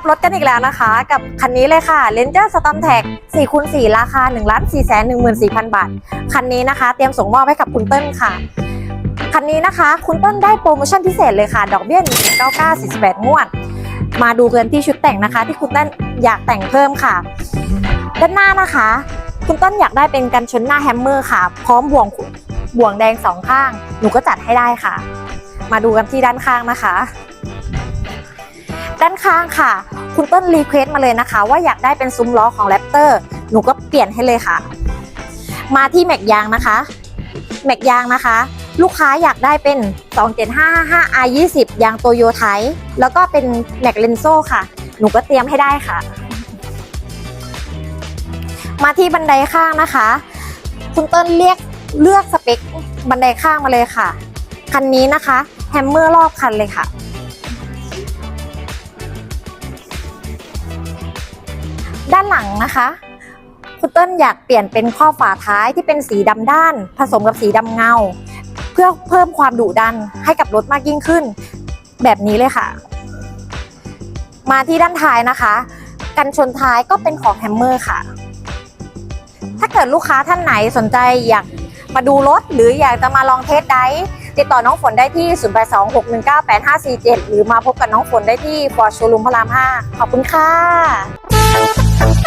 ับรถกันอีกแล้วนะคะ กับคันนี้เลยค่ะ Ranger Storm Tag 4คูณ4ราคา 1 4 1 4 4 0 0 บาท คันนี้นะคะ เตรียมส่งมอบให้กับคุณเติ้ลค่ะ คันนี้นะคะ คุณเติ้ลได้โปรโมชั่นพิเศษเลยค่ะ ดอกเบี้ย1.99 48งวด มาดูกันที่ชุดแต่งนะคะ ที่คุณเติ้ลอยากแต่งเพิ่มค่ะ ด้านหน้านะคะ คุณเต้นอยากได้เป็นกันชนหน้าแฮมเมอร์ค่ะ พร้อมบ่วงบ่วงแดงสองข้าง หนูก็จัดให้ได้ค่ะ มาดูกันที่ด้านข้างนะคะ ด้านข้างค่ะ คุณต้นรีเควสต์มาเลยนะคะ ว่าอยากได้เป็นซุ้มล้อของแรปเตอร์หนูก็เปลี่ยนให้เลยค่ะ มาที่แม็กยางนะคะแม็กยางนะคะ ลูกค้าอยากได้เป็น 27555 R20 ยางโตโยไทแล้วก็เป็นแม็กเลนโซค่ะ หนูก็เตรียมให้ได้ค่ะ มาที่บันไดข้างนะคะ คุณเติ้ลเรียกเลือกสเปคบันไดข้างมาเลยค่ะ คันนี้นะคะแฮมเมอร์รอบคันเลยค่ะ ด้านหลังนะคะคุณเติ้ลอยากเปลี่ยนเป็นข้อฝาท้ายที่เป็นสีดำด้าน ผสมกับสีดำเงา เพื่อเพิ่มความดุดันให้กับรถมากยิ่งขึ้น แบบนี้เลยค่ะ มาที่ด้านท้ายนะคะ กันชนท้ายก็เป็นของแฮมเมอร์ค่ะ ถ้าเกิดลูกค้าท่านไหนสนใจอยากมาดูรถ หรืออยากจะมาลองเทสไดฟ์ติดต่อน้องฝนได้ที่ 0826198547 หรือมาพบกับน้องฝนได้ที่ฟอร์ชูลุมพระราม 5 ขอบคุณค่ะ Thank you.